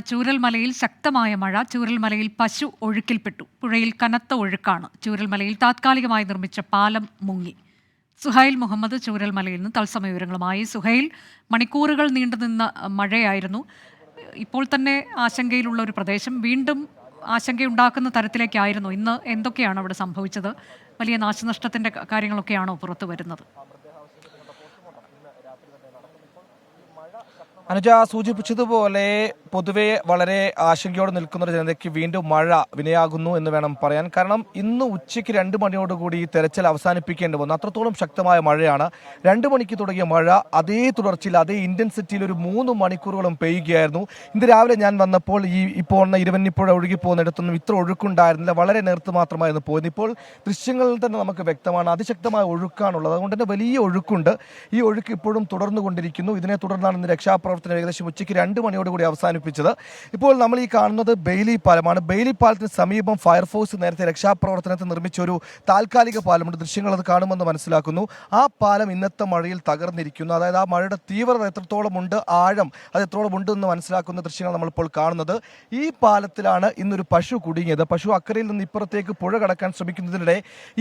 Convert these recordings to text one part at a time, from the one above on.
ചൂരൽമലയിൽ ശക്തമായ മഴ ചൂരൽമലയിൽ പശു ഒഴുക്കിൽപ്പെട്ടു. പുഴയിൽ കനത്ത ഒഴുക്കാണ്. ചൂരൽമലയിൽ താത്കാലികമായി നിർമ്മിച്ച പാലം മുങ്ങി. സുഹൈൽ മുഹമ്മദ് ചൂരൽമലയിൽ നിന്ന് തത്സമയ വിവരങ്ങളുമായി. സുഹൈൽ മണിക്കൂറുകൾ നീണ്ടുനിന്ന മഴയായിരുന്നു. ഇപ്പോൾ തന്നെ ആശങ്കയിലുള്ള ഒരു പ്രദേശം. വീണ്ടും ആശങ്കയുണ്ടാക്കുന്ന തരത്തിലേക്കായിരുന്നു. ഇന്ന് എന്തൊക്കെയാണ് അവിടെ സംഭവിച്ചത്? വലിയ നാശനഷ്ടത്തിന്റെ കാര്യങ്ങളൊക്കെയാണോ പുറത്തു വരുന്നത്? അനുജ സൂചിപ്പിച്ചതുപോലെ പൊതുവെ വളരെ ആശങ്കയോടെ നിൽക്കുന്ന ഒരു ജനതയ്ക്ക് വീണ്ടും മഴ വിനയാകുന്നു എന്ന് വേണം പറയാൻ. കാരണം ഇന്ന് ഉച്ചയ്ക്ക് രണ്ട് മണിയോടുകൂടി ഈ തെരച്ചിൽ അവസാനിപ്പിക്കേണ്ടി വന്നു. അത്രത്തോളം ശക്തമായ മഴയാണ്. രണ്ട് മണിക്ക് തുടങ്ങിയ മഴ അതേ തുടർച്ചയിൽ അതേ ഇന്റൻസിറ്റിയിൽ ഒരു മൂന്ന് മണിക്കൂറുകളും പെയ്യുകയായിരുന്നു. ഇന്ന് രാവിലെ ഞാൻ വന്നപ്പോൾ ഈ ഇപ്പോൾ ഉള്ള ഇരുവന്നിപ്പുഴ ഒഴുകി പോകുന്നിടത്തൊന്നും ഇത്ര ഒഴുക്കുണ്ടായിരുന്നില്ല. വളരെ നേരത്ത് മാത്രമായിരുന്നു പോയത് ഇപ്പോൾ ദൃശ്യങ്ങളിൽ തന്നെ നമുക്ക് വ്യക്തമാണ് അതിശക്തമായ ഒഴുക്കാണുള്ളത്. അതുകൊണ്ട് തന്നെ വലിയ ഒഴുക്കുണ്ട്. ഈ ഒഴുക്ക് ഇപ്പോഴും തുടർന്നുകൊണ്ടിരിക്കുന്നു. ഇതിനെ തുടർന്നാണ് ഇന്ന് രക്ഷാപ്രവർത്തനം ഏകദേശം ഉച്ചയ്ക്ക് രണ്ട് മണിയോടുകൂടി അവസാനിപ്പിച്ചത് ഇപ്പോൾ നമ്മൾ ഈ കാണുന്നത് ബെയിലി പാലമാണ്. ബെയിലി പാലത്തിന് സമീപം ഫയർഫോഴ്സ് നേരത്തെ രക്ഷാപ്രവർത്തനത്തിന് നിർമ്മിച്ച ഒരു താൽക്കാലിക പാലമുണ്ട്. ദൃശ്യങ്ങൾ അത് കാണുമെന്ന് മനസ്സിലാക്കുന്നു. ആ പാലം ഇന്നത്തെ മഴയിൽ തകർന്നിരിക്കുന്നു. അതായത് ആ മഴയുടെ തീവ്രത എത്രത്തോളം ഉണ്ട് ആഴം അത് എത്രത്തോളം ഉണ്ട് എന്ന് മനസ്സിലാക്കുന്ന ദൃശ്യങ്ങൾ നമ്മളിപ്പോൾ കാണുന്നത്. ഈ പാലത്തിലാണ് ഇന്നൊരു പശു കുടുങ്ങിയത്. പശു അക്കരയിൽ നിന്ന് ഇപ്പുറത്തേക്ക് പുഴ കടക്കാൻ ശ്രമിക്കുന്നതിനിടെ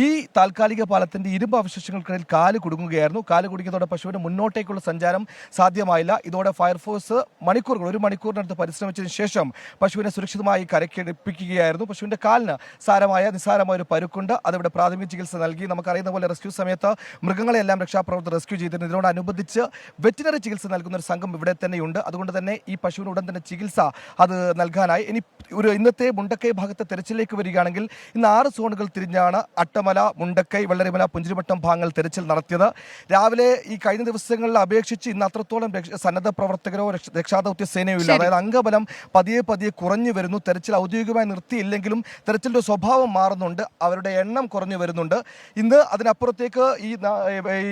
ഈ താൽക്കാലിക പാലത്തിന്റെ ഇരുമ്പ് അവശിഷ്ടങ്ങൾക്കിടയിൽ കാൽ കുടുങ്ങുകയായിരുന്നു. കാൽ കുടുങ്ങിയതോടെ പശുവിന് മുന്നോട്ടേക്കുള്ള സഞ്ചാരം സാധ്യമായില്ല. ഇതോടെ ഫയർഫോഴ്സ് മണിക്കൂറുകൾ ഒരു മണിക്കൂറിനടുത്ത് പരിശ്രമിച്ചതിന് ശേഷം പശുവിനെ സുരക്ഷിതമായി കരക്കെടുപ്പിക്കുകയായിരുന്നു പശുവിന്റെ കാലിന് സാരമായ നിസ്സാരമായ ഒരു പരുക്കുണ്ട്. അതിവിടെ പ്രാഥമിക ചികിത്സ നൽകി. നമുക്കറിയുന്ന പോലെ റെസ്ക്യൂ സമയത്ത് മൃഗങ്ങളെല്ലാം രക്ഷാപ്രവർത്തകർ റെസ്ക്യൂ ചെയ്തിരുന്നു. ഇതിനോടനുബന്ധിച്ച് വെറ്റിനറി ചികിത്സ നൽകുന്ന ഒരു സംഘം ഇവിടെ തന്നെയുണ്ട്. അതുകൊണ്ട് തന്നെ ഈ പശുവിന് ഉടൻ തന്നെ ചികിത്സ അത് നൽകാനായി. ഇനി ഒരു ഇന്നത്തെ മുണ്ടക്കൈ ഭാഗത്തെ തെരച്ചിലേക്ക് വരികയാണെങ്കിൽ ഇന്ന് ആറ് സോണുകൾ തിരിഞ്ഞാണ് അട്ടമല മുണ്ടക്കൈ വെള്ളരിമല പുഞ്ചിരിമട്ടം ഭാഗങ്ങൾ തെരച്ചിൽ നടത്തിയത്. രാവിലെ ഈ കഴിഞ്ഞ ദിവസങ്ങളിൽ അപേക്ഷിച്ച് ഇന്ന് അത്രത്തോളം സന്നദ്ധ പ്രവർത്തകരോ രക്ഷ- രക്ഷാദൗത്യ സേനയോ ഇല്ല. അതായത് അംഗബലം പതിയെ പതിയെ കുറഞ്ഞു വരുന്നു. തെരച്ചിൽ ഔദ്യോഗികമായി നിർത്തിയില്ലെങ്കിലും തെരച്ചിലിന്റെ സ്വഭാവം മാറുന്നുണ്ട്. അവരുടെ എണ്ണം കുറഞ്ഞു വരുന്നുണ്ട്. ഇന്ന് അതിനപ്പുറത്തേക്ക് ഈ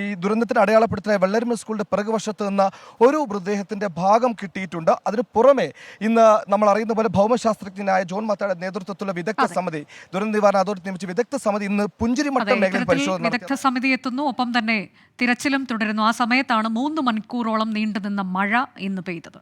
ഈ ദുരന്തത്തിന് അടയാളപ്പെടുത്തിയ വെള്ളരിമ സ്കൂളിന്റെ പിറകുവശത്ത് നിന്ന് ഒരു മൃതദേഹത്തിന്റെ ഭാഗം കിട്ടിയിട്ടുണ്ട്. അതിന് പുറമെ ഇന്ന് നമ്മൾ അറിയുന്ന പോലെ ഭൗമശാസ്ത്രജ്ഞനായ ജോൺ മത്തയുടെ നേതൃത്വത്തിലുള്ള വിദഗ്ധ സമിതി ദുരന്ത നിവാരണ അതോറിറ്റി നിയമിച്ച വിദഗ്ധ സമിതി ഇന്ന് പുഞ്ചിരിമട്ടം മേഖലയിൽ പരിശോധന വിദഗ്ധ സമിതി എത്തുന്നു. ഒപ്പം തന്നെ തിരച്ചിലും തുടരുന്നു. ആ സമയത്താണ് മൂന്ന് മണിക്കൂറോളം നീണ്ടുനിന്ന മഴ ഇന്ന് പെയ്തത്.